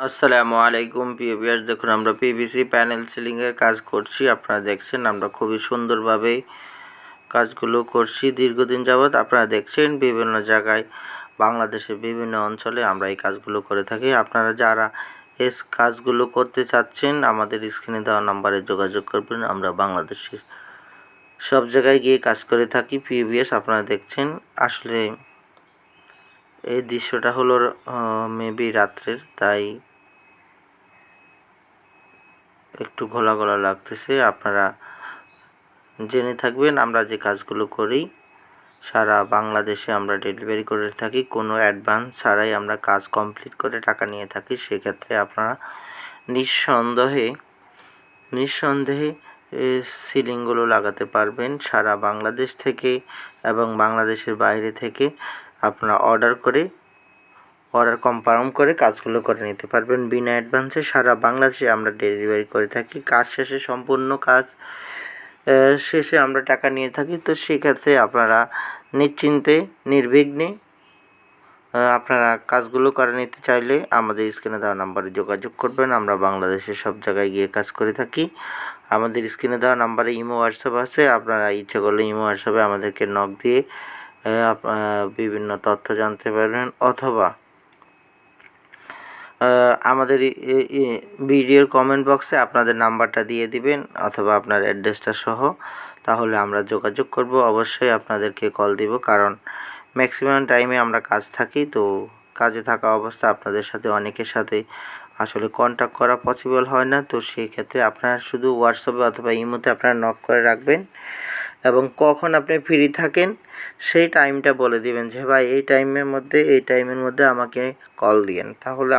আসসালামু আলাইকুম প্রিয় দেখুন, আমরা পিভিসি প্যানেল সিলিংয়ের কাজ করছি। আপনারা দেখছেন, আমরা খুবই সুন্দরভাবে কাজগুলো করছি। দীর্ঘদিন যাবৎ আপনারা দেখছেন, বিভিন্ন জায়গায় বাংলাদেশের বিভিন্ন অঞ্চলে আমরা এই কাজগুলো করে থাকি। আপনারা যারা এস কাজগুলো করতে চাচ্ছেন, আমাদের স্ক্রিনে দেওয়া নাম্বারে যোগাযোগ করবেন। আমরা বাংলাদেশের সব জায়গায় গিয়ে কাজ করে থাকি। পিভিএস আপনারা দেখছেন, আসলে এই দৃশ্যটা হলো মেবি রাত্রের, তাই একটু ঘোলা ঘোলা লাগতেছে। আপনারা জেনে থাকবেন, আমরা যে কাজগুলো করি, সারা বাংলাদেশে আমরা ডেলিভারি করে থাকি, কোনো অ্যাডভান্স ছাড়াই আমরা কাজ কমপ্লিট করে টাকা নিয়ে থাকি, সেক্ষেত্রে আপনারা নিঃসন্দেহে নিঃসন্দেহে সিলিংগুলো লাগাতে পারবেন। সারা বাংলাদেশ থেকে এবং বাংলাদেশের বাইরে থেকে আপনারা অর্ডার করে অর্ডার কনফার্ম করে কাজগুলো করে নিতে পারবেন। বিনা অ্যাডভান্সে সারা বাংলাদেশে আমরা ডেলিভারি করে থাকি। কাজ শেষে সম্পূর্ণ কাজ শেষে আমরা টাকা নিয়ে থাকি। তো সেক্ষেত্রে আপনারা নিশ্চিন্তে, নির্বিঘ্নে আপনারা কাজগুলো করে নিতে চাইলে আমাদের স্ক্রিনে দেওয়া নাম্বারে যোগাযোগ করবেন। আমরা বাংলাদেশের সব জায়গায় গিয়ে কাজ করে থাকি। আমাদের স্ক্রিনে দেওয়া নাম্বারে ইমো হোয়াটসঅ্যাপ আছে। আপনারা ইচ্ছে করলে ইমো হোয়াটসঅ্যাপে আমাদেরকে নক দিয়ে বিভিন্ন তথ্য জানতে পারবেন অথবা আমাদের ভিডিওর কমেন্ট বক্সে আপনাদের নাম্বারটা দিয়ে দিবেন অথবা আপনার অ্যাড্রেসটা সহ। তাহলে আমরা যোগাযোগ করব। অবশ্যই আপনাদেরকে কল দিব, কারণ ম্যাক্সিমাম টাইমে আমরা কাজ থাকি। তো কাজে থাকা অবস্থা আপনাদের সাথে, অনেকের সাথে আসলে কন্ট্যাক্ট করা পসিবল হয় না। তো সেই ক্ষেত্রে আপনারা শুধু হোয়াটসঅ্যাপে অথবা ইমোতে আপনারা নক করে রাখবেন। এবং কখন আপনি ফ্রি থাকেন, সেই টাইমটা বলে দিবেন যে, ভাই, এই টাইমের মধ্যে, এই টাইমের মধ্যে আমাকে কল দিয়েন। তাহলে